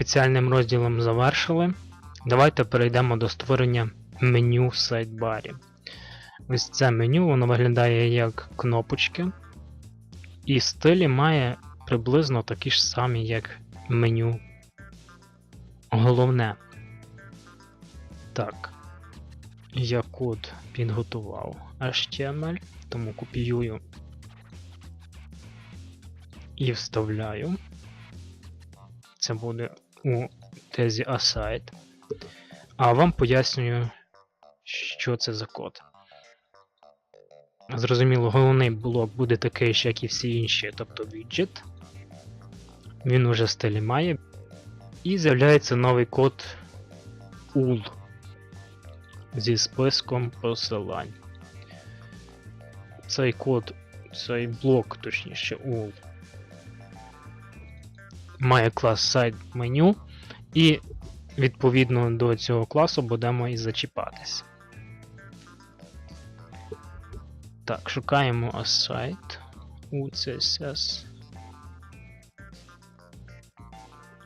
спеціальним розділом завершили. Давайте перейдемо до створення меню в сайдбарі. Ось це меню, воно виглядає як кнопочки. І стилі має приблизно такі ж самі, як меню. Головне. Так. Я код підготував HTML, тому копіюю і вставляю. Це буде у тезі aside. А вам пояснюю, що це за код. Зрозуміло, головний блок буде такий ж, як і всі інші, тобто widget. Він уже стилі має. І з'являється новий код UL зі списком посилань. Цей код, цей блок, точніше, UL, має клас Side меню, і відповідно до цього класу будемо і зачіпатись. Так, шукаємо aside у CSS.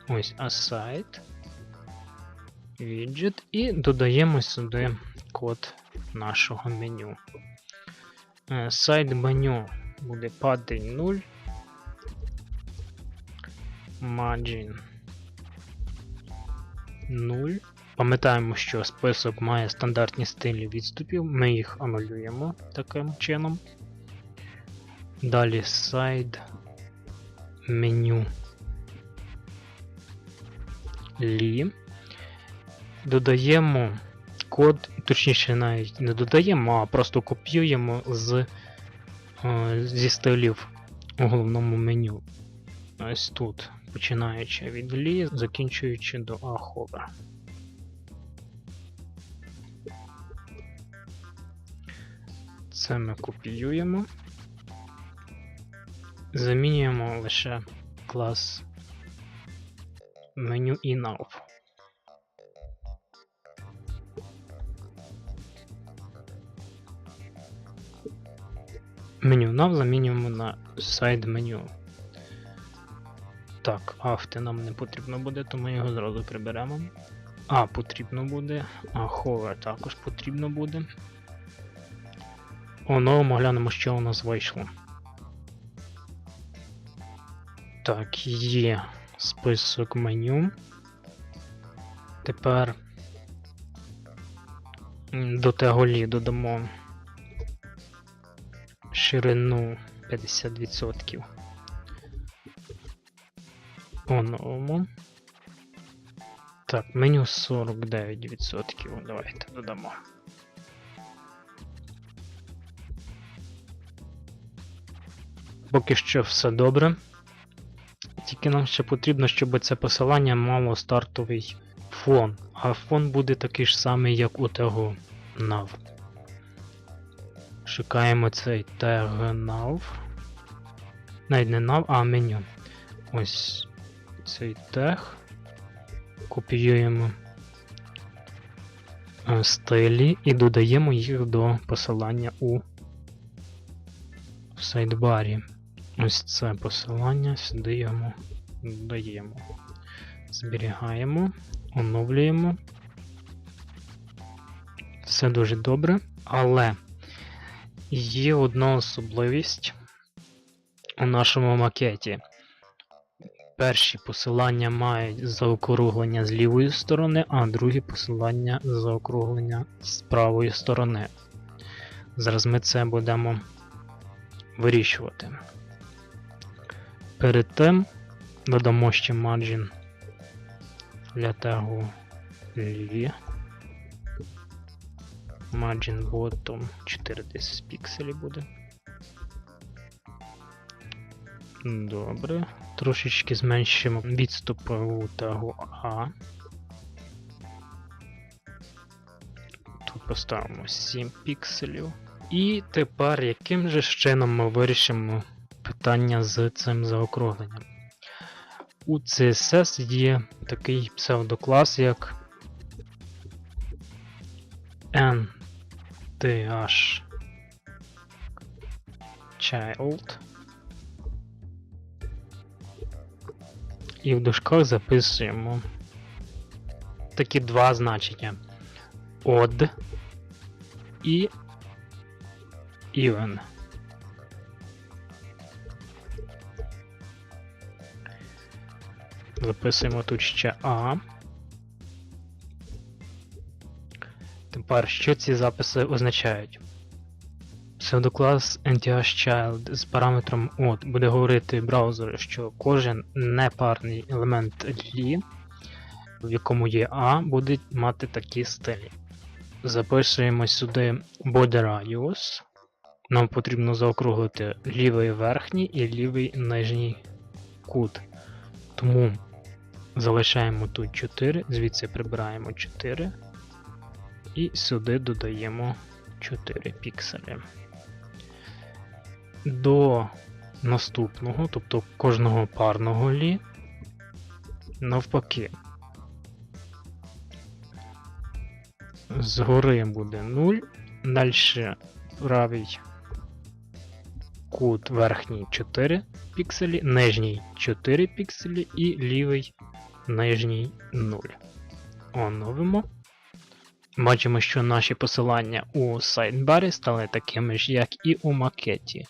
Ось aside. Widget і додаємо сюди код нашого меню. Сайт меню буде padding 0. Margin 0. Пам'ятаємо, що список має стандартні стилі відступів, ми їх анулюємо таким чином. Далі сайт меню лі. Додаємо код, точніше, навіть не додаємо, а просто копіюємо з, е, зі стилів у головному меню. Ось тут, починаючи від лі, закінчуючи до аховер. Це ми копіюємо. Замінюємо лише клас меню nav. Меню nav замінюємо на сайд меню. Так, авти нам не потрібно буде, тому його зразу приберемо. А, потрібно буде, а hover також потрібно буде. Оновимо глянемо, що у нас вийшло. Так, є список меню. Тепер до теголі додамо ширину 50%. Оновимо. Так, меню 49%. Давайте додамо. Поки що все добре. Тільки нам ще потрібно, щоб це посилання мало стартовий фон. А фон буде такий ж самий, як у того nav. Шукаємо цей tag nav. Навіть не nav, а меню. Ось цей тег. Копіюємо е, стилі і додаємо їх до посилання у сайдбарі. Ось це посилання сюди йому додаємо. Зберігаємо, оновлюємо. Все дуже добре, але є одна особливість у нашому макеті. Перші посилання мають заокруглення з лівої сторони, а другі посилання заокруглення з правої сторони. Зараз ми це будемо вирішувати. Перед тим додамо ще margin для тегу ліві. Margin bottom 4000 пікселів буде. Добре. Трошечки зменшимо відступ у тегу А. Тут поставимо 7 пікселів. І тепер яким же чином ми вирішимо питання з цим заокругленням? У CSS є такий псевдоклас, як nth child. І в дужках записуємо такі два значення. Odd і even. Записуємо тут ще А. Тепер, що ці записи означають? Псевдоклас NTHChild з параметром от буде говорити браузеру, що кожен непарний елемент лі, в якому є А, буде мати такі стилі. Записуємо сюди border radius. Нам потрібно заокруглити лівий верхній і лівий нижній кут. Тому залишаємо тут 4, звідси прибираємо 4 і сюди додаємо 4 пікселі. До наступного, тобто кожного парного лі, навпаки. Згори буде 0, далі правий кут верхній 4 пікселі, нижній 4 пікселі і лівий нижній 0. Оновимо. Бачимо, що наші посилання у сайдбарі стали такими ж, як і у макеті.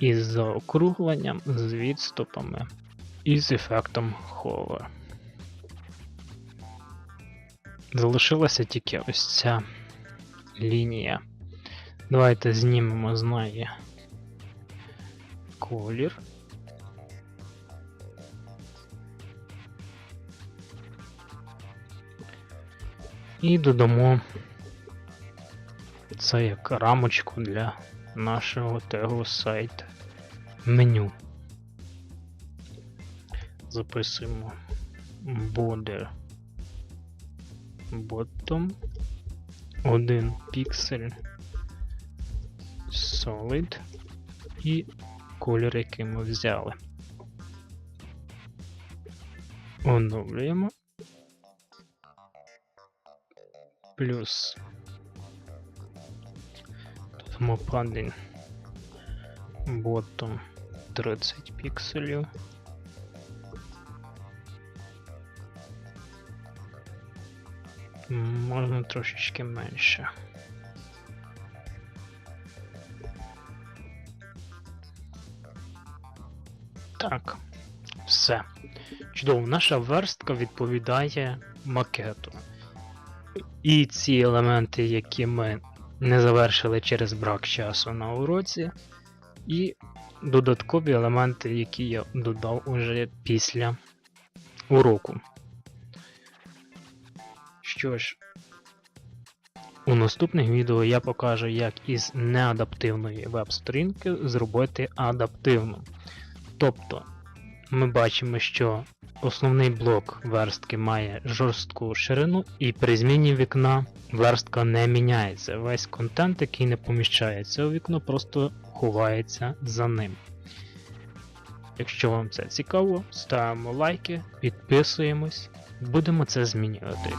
Із заокругленням, з відступами і з ефектом hover. Залишилася тільки ось ця лінія. Давайте знімемо з неї колір. І додамо це як рамочку для нашого тегу сайт меню. Записуємо border bottom 1 піксель solid і колір, який ми взяли. Оновлюємо. Плюс додамо padding bottom 30 пікселів. Можна трошечки менше. Так, все. Чудово, наша верстка відповідає макету. І ці елементи, які ми не завершили через брак часу на уроці, і додаткові елементи, які я додав уже після уроку. Що ж, у наступних відео я покажу, як із неадаптивної веб-сторінки зробити адаптивну. Тобто, ми бачимо, що основний блок верстки має жорстку ширину, і при зміні вікна верстка не міняється. Весь контент, який не поміщається у вікно, просто ховається за ним. Якщо вам це цікаво, ставимо лайки, підписуємось, будемо це змінювати.